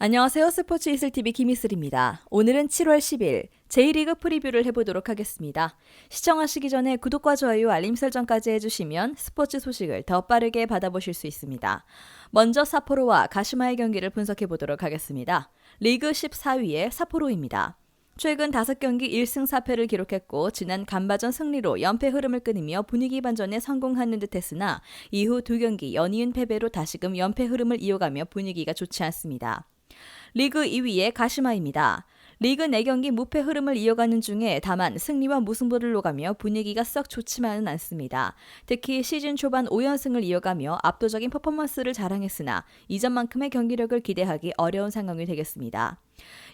안녕하세요. 스포츠 이슬TV 김이슬입니다. 오늘은 7월 10일 J리그 프리뷰를 해보도록 하겠습니다. 시청하시기 전에 구독과 좋아요, 알림 설정까지 해주시면 스포츠 소식을 더 빠르게 받아보실 수 있습니다. 먼저 사포로와 가시마의 경기를 분석해보도록 하겠습니다. 리그 14위의 사포로입니다. 최근 5경기 1승 4패를 기록했고 지난 간바전 승리로 연패 흐름을 끊으며 분위기 반전에 성공하는 듯했으나 이후 두 경기 연이은 패배로 다시금 연패 흐름을 이어가며 분위기가 좋지 않습니다. 리그 2위의 가시마입니다. 리그 4경기 무패 흐름을 이어가는 중에 다만 승리와 무승부를 놓가며 분위기가 썩 좋지만은 않습니다. 특히 시즌 초반 5연승을 이어가며 압도적인 퍼포먼스를 자랑했으나 이전만큼의 경기력을 기대하기 어려운 상황이 되겠습니다.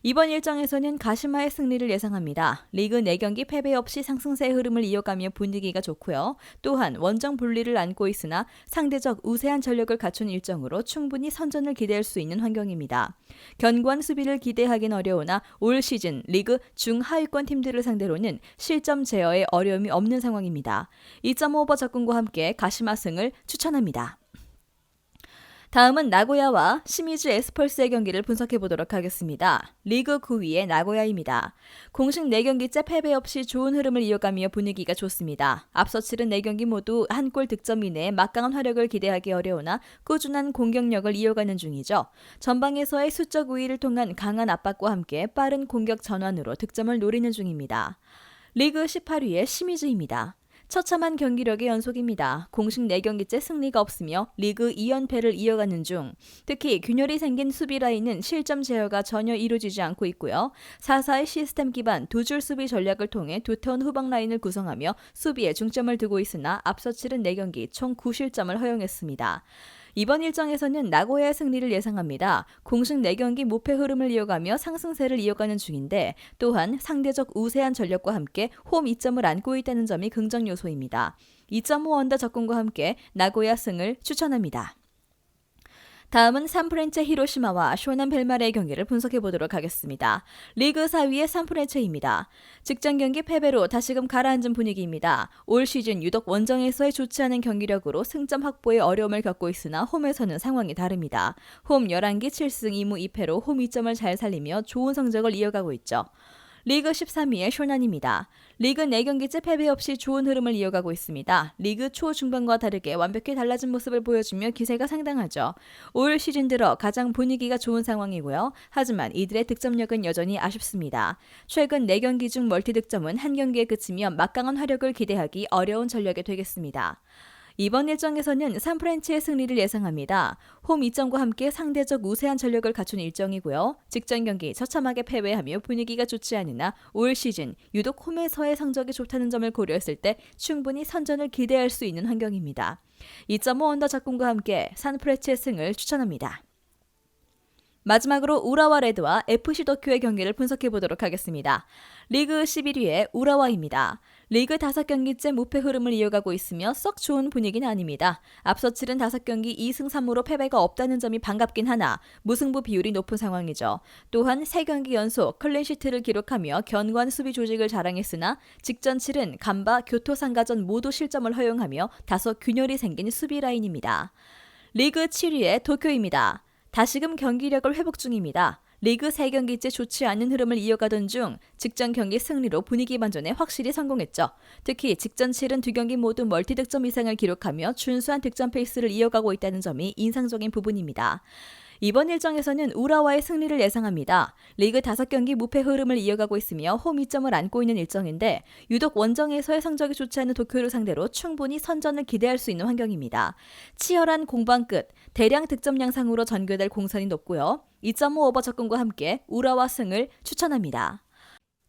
이번 일정에서는 가시마의 승리를 예상합니다. 리그 4경기 패배 없이 상승세 흐름을 이어가며 분위기가 좋고요. 또한 원정 분리를 안고 있으나 상대적 우세한 전력을 갖춘 일정으로 충분히 선전을 기대할 수 있는 환경입니다. 견고한 수비를 기대하긴 어려우나 올 시즌 리그 중하위권 팀들을 상대로는 실점 제어에 어려움이 없는 상황입니다. 2.5오버 접근과 함께 가시마 승을 추천합니다. 다음은 나고야와 시미즈 에스펄스의 경기를 분석해 보도록 하겠습니다. 리그 9위의 나고야입니다. 공식 4경기째 패배 없이 좋은 흐름을 이어가며 분위기가 좋습니다. 앞서 치른 4경기 모두 한 골 득점 이내에 막강한 화력을 기대하기 어려우나 꾸준한 공격력을 이어가는 중이죠. 전방에서의 수적 우위를 통한 강한 압박과 함께 빠른 공격 전환으로 득점을 노리는 중입니다. 리그 18위의 시미즈입니다. 처참한 경기력의 연속입니다. 공식 4경기째 승리가 없으며 리그 2연패를 이어가는 중 특히 균열이 생긴 수비 라인은 실점 제어가 전혀 이루어지지 않고 있고요. 4사의 시스템 기반 두 줄 수비 전략을 통해 두터운 후방 라인을 구성하며 수비에 중점을 두고 있으나 앞서 치른 4경기 총 9실점을 허용했습니다. 이번 일정에서는 나고야의 승리를 예상합니다. 공식 4경기 무패 흐름을 이어가며 상승세를 이어가는 중인데 또한 상대적 우세한 전력과 함께 홈 2점을 안고 있다는 점이 긍정 요소입니다. 2.5 언더 접근과 함께 나고야 승을 추천합니다. 다음은 산프렌체 히로시마와 쇼난 벨마레의 경기를 분석해 보도록 하겠습니다. 리그 4위의 산프렌체입니다. 직전 경기 패배로 다시금 가라앉은 분위기입니다. 올 시즌 유독 원정에서의 좋지 않은 경기력으로 승점 확보에 어려움을 겪고 있으나 홈에서는 상황이 다릅니다. 홈 11기 7승 2무 2패로 홈 2점을 잘 살리며 좋은 성적을 이어가고 있죠. 리그 13위의 쇼난입니다. 리그 4경기째 패배 없이 좋은 흐름을 이어가고 있습니다. 리그 초 중반과 다르게 완벽히 달라진 모습을 보여주며 기세가 상당하죠. 올 시즌 들어 가장 분위기가 좋은 상황이고요. 하지만 이들의 득점력은 여전히 아쉽습니다. 최근 4경기 중 멀티 득점은 한 경기에 그치며 막강한 화력을 기대하기 어려운 전력이 되겠습니다. 이번 일정에서는 산프렌치의 승리를 예상합니다. 홈 2점과 함께 상대적 우세한 전력을 갖춘 일정이고요. 직전 경기 처참하게 패배하며 분위기가 좋지 않으나 올 시즌 유독 홈에서의 성적이 좋다는 점을 고려했을 때 충분히 선전을 기대할 수 있는 환경입니다. 2.5 언더 작품과 함께 산프레치의 승을 추천합니다. 마지막으로 우라와 레드와 FC 도쿄의 경기를 분석해 보도록 하겠습니다. 리그 11위의 우라와입니다. 리그 5경기째 무패 흐름을 이어가고 있으며 썩 좋은 분위기는 아닙니다. 앞서 치른 5경기 2승 3무로 패배가 없다는 점이 반갑긴 하나 무승부 비율이 높은 상황이죠. 또한 3경기 연속 클린시트를 기록하며 견고한 수비 조직을 자랑했으나 직전 치른 간바 교토상가전 모두 실점을 허용하며 다소 균열이 생긴 수비 라인입니다. 리그 7위의 도쿄입니다. 다시금 경기력을 회복 중입니다. 리그 3경기째 좋지 않은 흐름을 이어가던 중 직전 경기 승리로 분위기 반전에 확실히 성공했죠. 특히 직전 치른 두 경기 모두 멀티 득점 이상을 기록하며 준수한 득점 페이스를 이어가고 있다는 점이 인상적인 부분입니다. 이번 일정에서는 우라와의 승리를 예상합니다. 리그 5경기 무패 흐름을 이어가고 있으며 홈 2점을 안고 있는 일정인데 유독 원정에서의 성적이 좋지 않은 도쿄를 상대로 충분히 선전을 기대할 수 있는 환경입니다. 치열한 공방 끝 대량 득점 양상으로 전개될 공선이 높고요. 2.5 오버 접근과 함께 우라와 승을 추천합니다.